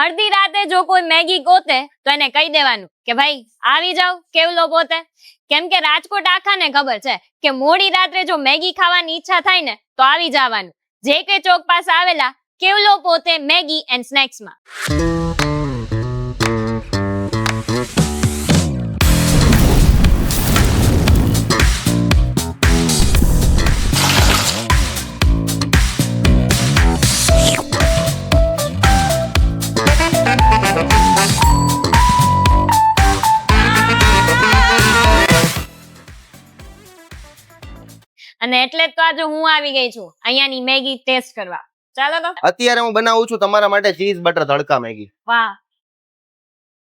અડધી રાતે જો કોઈ મેગી ગોતે તો એને કહી દેવાનું કે ભાઈ, આવી જાવ કેવલો પોતે કેમ કે રાજકોટ આખાને ખબર છે કે મોડી રાત્રે જો મેગી ખાવાની ઈચ્છા થાય ને, તો આવી જવાનું. જે કે ચોક પાસે આવેલા, કેવલો પોતે મેગી એન્ડ સ્નેક્સમાં. અને એટલે જ તો આજે હું આવી ગઈ છું. અહીંયાની મેગી ટેસ્ટ કરવા. ચાલો તો. અત્યારે હું બનાવું છું તમારા માટે ચીઝ બટર તડકા મેગી. વાહ.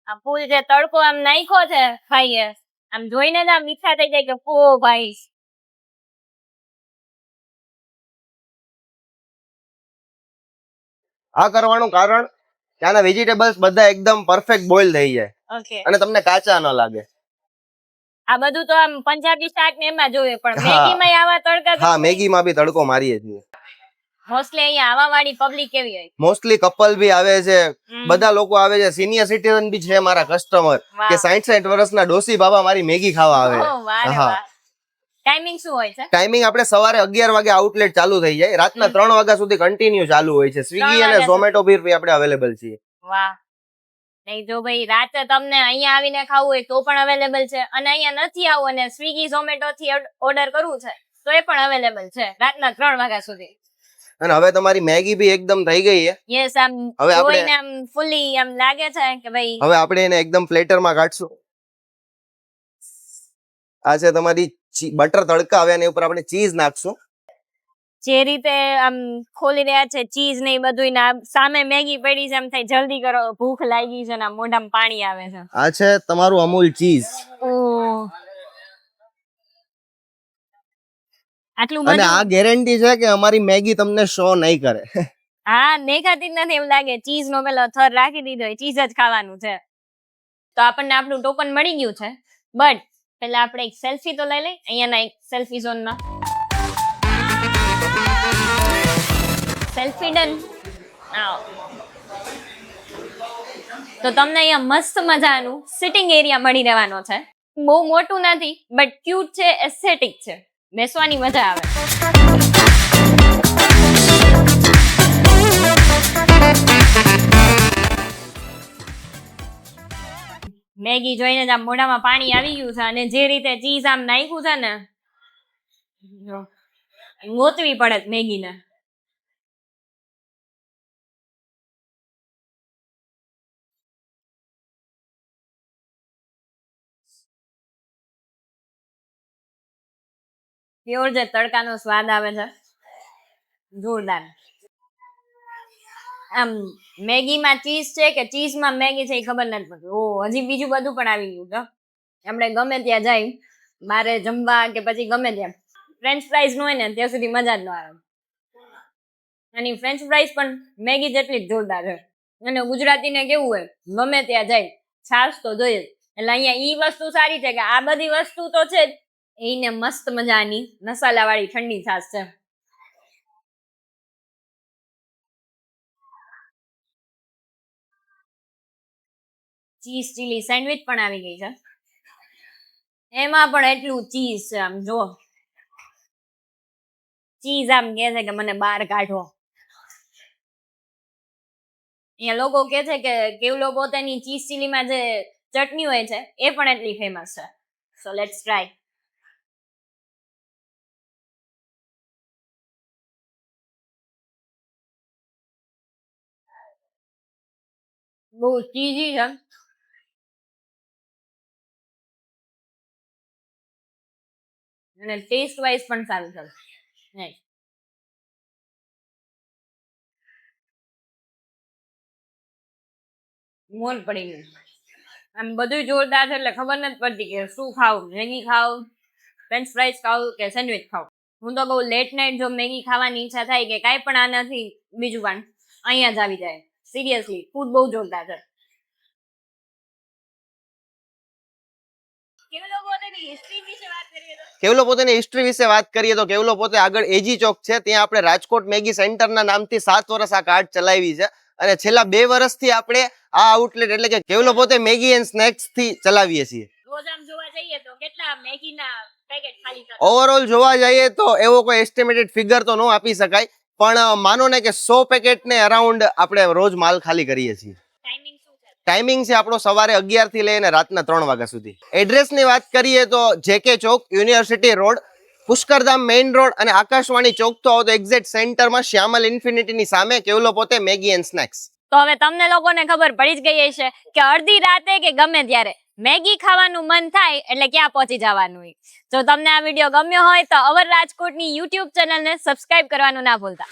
આ ફૂલ જે તડકો આમ નાખ્યો છે ભાઈએ. આમ જોઈને જ આમ ઈચ્છા થઈ જાય કે ફો ભાઈ. આ કરવાનું કારણ ત્યાંના વેજીટેબલ્સ બધા એકદમ પરફેક્ટ બોઇલ થઈ જાય. અને તમને કાચા ન લાગે. આ બધું તો આમ પંજાબી શાક ને એમાં જોવે પણ. મેગીમાં આવા તડકા હા મેગીમાં બી તડકો મારીએ છીએ. મોસ્ટલી અહીંયા આવા વાળી પબ્લિક કેવી હોય? મોસ્ટલી કપલ બી આવે છે. બધા લોકો આવે છે. સિનિયર સિટીઝન બી છે મારા કસ્ટમર કે સાઠ સાઠ વર્ષના ડોસી બાબા મારી મેગી ખાવા આવે. હા. ટાઈમિંગ શું હોય છે? ટાઈમિંગ આપણે સવારે અગિયાર વાગે આઉટલેટ ચાલુ થઈ જાય. રાતના. ત્રણ વાગ્યા સુધી કન્ટિન્યુ ચાલુ હોય છે. સ્વિગી અને ઝોમેટો બી બી આપણે અવેલેબલ છીએ. વાહ. નહીં જો ભાઈ રાતે તમને અહીંયા આવીને ખાવું હોય તો પણ અવેલેબલ છે. અને અહીંયા નથી આવવું અને સ્વિગી ઝોમેટો થી ઓર્ડર કરવું છે તો એ પણ અવેલેબલ છે રાતના ત્રણ વાગ્યા સુધી. અને હવે તમારી મેગી બી એકદમ થઈ ગઈ છે. યસ આમ હવે આપણે- આમ ફૂલી આમ લાગે છે કે ભાઈ હવે આપણે એને એકદમ પ્લેટરમાં કાઢશું. આ છે તમારી બટર તડકા હવે એની ઉપર આપણે ચીઝ નાખશું. જે રીતે આમ ખોલી રહ્યા છે ચીઝ ને બધું ને સામે મેગી પડી છે એમ થાય જલ્દી કરો ભૂખ લાગી છે ને મોઢામાં પાણી આવે છે. આ છે તમારું અમૂલ ચીઝ. આટલું અને આ ગેરંટી છે કે અમારી મેગી તમને શો નહીં કરે. હા દેખાતી જ નથી એવું લાગે. ચીઝ નો પેલો થર રાખી દીધો ચીઝ જ ખાવાનું છે. તો આપણને આપણું ટોકન મળી ગયું છે. બટ પેલા આપણે એક સેલ્ફી તો લઈ લઈ અહીંયાના એક સેલ્ફી ઝોનમાં. સેલ્ફી ડન તો તમને અહીંયા મસ્ત મજાનું સિટિંગ એરિયા મળી રહેવાનો છે. બહુ મોટું નથી બટ ક્યુટ છે એસ્થેટિક છે. બેસવાની મજા આવે. મેગી જોઈને જ આમ મોઢામાં પાણી આવી ગયું છે અને જે રીતે ચીઝ આમ નાખ્યું છે ને ગોતવી પડે મેગીને. પ્યોર જે તડકાનો સ્વાદ આવે છે? જોરદાર. આમ, મેગીમાં ચીઝ છે કે ચીઝમાં મેગી છે એ ખબર નથી પડતી. ઓ, હજી બીજું બધું પણ આવી ગયું છે. આપણે ગમે ત્યાં જાય બારે જમવા કે પછી ગમે ત્યાં ફ્રેન્ચ ફ્રાઈઝ હોય ને, ત્યાં સુધી મજા જ ન આવે. અને ફ્રેન્ચ ફ્રાઈઝ પણ મેગી જેટલી જ જોરદાર છે. અને ગુજરાતીને કેવું હોય, ગમે ત્યાં જાય છાશ તો જોઈએ. એટલે અહીંયા ઈ વસ્તુ સારી છે કે આ બધી વસ્તુ તો છે જ એને મસ્ત મજાની મસાલાવાળી ઠંડી છાશ છે ચીઝ ચીલી સેન્ડવિચ પણ આવી ગઈ છે. એમાં પણ એટલું ચીઝ છે આમ જો ચીઝ આમ કે છે કે મને બહાર કાઢો. અહીંયા લોકો કે છે કે કેવલો પોતાની ચીઝ ચીલીમાં જે ચટણી હોય છે, એ પણ એટલી ફેમસ છે. સો લેટ્સ ટ્રાય બહુ ચીઝી છે અને ટેસ્ટ વાઇઝ પણ સારું છે મોન પડી ગયું આમ બધું જોરદાર છે એટલે ખબર નથી પડતી કે શું ખાવું મેગી ખાવ ફ્રેન્ચ ફ્રાઈઝ ખાવ કે સેન્ડવિચ ખાવ હું તો બહુ લેટ નાઇટ જો મેગી ખાવાની ઈચ્છા થાય કે કાંઈ પણ આ નથી બીજું પણ અહીંયા જ આવી જાય સિરિયસલી ફૂડ બહુ જોરદાર છે. કેવલો પોતાની હિસ્ટ્રી વિશે વાત કરીએ તો? કેવલો પોતાની હિસ્ટ્રી વિશે વાત કરીએ તો કેવલો પોતે આગળ એજી ચોક છે ત્યાં આપણે રાજકોટ મેગી સેન્ટરના નામથી સાત વર્ષ આ કાર્ડ ચલાવી છે અને છેલ્લા બે વર્ષથી આપણે આ આઉટલેટ એટલે કે કેવલો પોતે મેગી એન્ડ સ્નેક્સથી ચલાવીએ છીએ. રોજ આમ જોવા જઈએ તો કેટલા મેગીના પેકેટ ખાલી થતા? ઓવરઓલ જોવા જઈએ તો એવો કોઈ એસ્ટિમેટેડ ફિગર તો ન આપી શકાય પણ માનો ને કે સો પેકેટ ને અરાઉન્ડ આપણે રોજ માલ ખાલી કરીએ છીએ. ટાઈમિંગ છે? ટાઈમિંગ છે આપણો સવારે અગિયારથી લઈને રાતના ત્રણ વાગ્યા સુધી. એડ્રેસની વાત કરીએ તો J K chowk university road Pushkardham main road અને આકાશવાણી ચોક તો આવો તો એક્ઝેક્ટ સેન્ટરમાં શ્યામલ ઇન્ફિનિટીની સામે કેવલો પોતે મેગી એન્ડ સ્નેક્સ તો હવે તમને લોકોને ખબર પડી જ ગઈ હશે કે અડધી રાતે કે ગમે ત્યારે? મેગી ખાવાનું મન થાય એટલે ક્યાં પહોંચી જવાનું જો તમને આ વીડિયો ગમ્યો હોય તો અવર રાજકોટની યુટ્યુબ ચેનલને સબસ્ક્રાઇબ કરવાનું ના ભૂલતા.